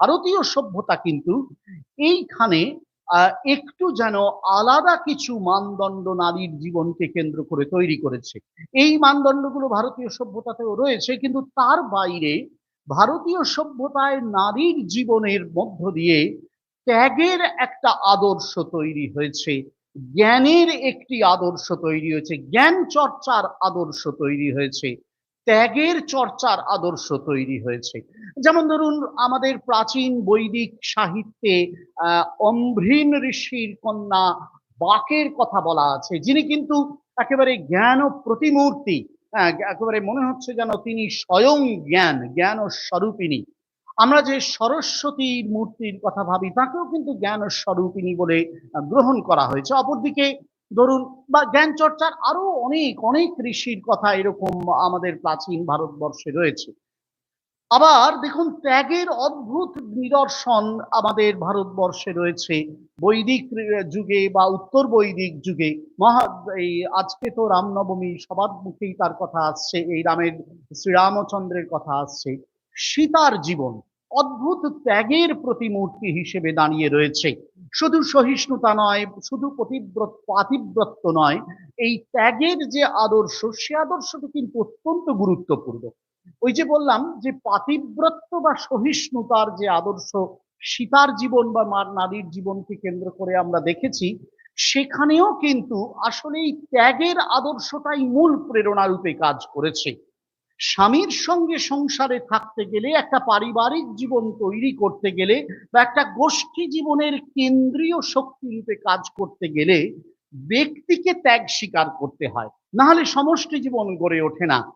ভারতীয় সভ্যতা কিন্তু এইখানে একটু যেন আলাদা কিছু মানদণ্ড নারীর জীবনকে কেন্দ্র করে তৈরি করেছে। এই মানদণ্ডগুলো ভারতীয় সভ্যতাতেও রয়েছে, কিন্তু তার বাইরে ভারতীয় সভ্যতায় নারীর জীবনের মধ্য দিয়ে ত্যাগের একটা আদর্শ তৈরি হয়েছে, জ্ঞানের একটি আদর্শ তৈরি হয়েছে, জ্ঞান চর্চার আদর্শ তৈরি হয়েছে। ত্যাগের চর্চার আদর্শ তৈরি হয়েছে। যেমন ধরুন, আমাদের প্রাচীন বৈদিক সাহিত্যে অম্ভ্রীন ঋষির কন্যা বাকের কথা বলা আছে। যিনি কিন্তু একেবারে জ্ঞান ও প্রতিমূর্তি হ্যাঁ একেবারে মনে হচ্ছে যেন তিনি স্বয়ং জ্ঞান জ্ঞান ও স্বরূপিনী আমরা যে সরস্বতীর মূর্তির কথা ভাবি, তাকেও কিন্তু জ্ঞান ও স্বরূপিনী বলে গ্রহণ করা হয়েছে। অপরদিকে ধরুন, বা জ্ঞান চর্চার আরও অনেক অনেক ঋষির কথা এরকম আমাদের প্রাচীন ভারতবর্ষে রয়েছে। আবার দেখুন, ত্যাগের অদ্ভুত নিদর্শন আমাদের ভারতবর্ষে রয়েছে। বৈদিক যুগে বা উত্তর বৈদিক যুগে মহা, এই আজকে তো রামনবমী, সবার মুখেই তার কথা আসছে, এই রামের, শ্রীরামচন্দ্রের কথা আসছে। সীতার জীবন অদ্ভুত ত্যাগের প্রতিমূর্তি হিসেবে দাঁড়িয়ে রয়েছে। শুধু সহিষ্ণুতা নয়, শুধু প্রতিব্রত পাতিব্রত্য নয়, এই ত্যাগের যে আদর্শ, সে আদর্শটি কিন্তু অত্যন্ত গুরুত্বপূর্ণ। ওই যে বললাম যে পাতিব্রত্য বা সহিষ্ণুতার যে আদর্শ, সীতার জীবন বা মার নারীর জীবনকে কেন্দ্র করে আমরা দেখেছি, সেখানেও কিন্তু আসলে এই ত্যাগের আদর্শটাই মূল প্রেরণা রূপে কাজ করেছে। স্বামীর সঙ্গে সংসারে থাকতে গেলে, একটা পারিবারিক জীবন তৈরি করতে গেলে বা একটা গোষ্ঠী জীবনের কেন্দ্রীয় শক্তি রূপে কাজ করতে গেলে ব্যক্তিকে ত্যাগ স্বীকার করতে হয়। না হলে সমষ্টি জীবন গড়ে ওঠে না।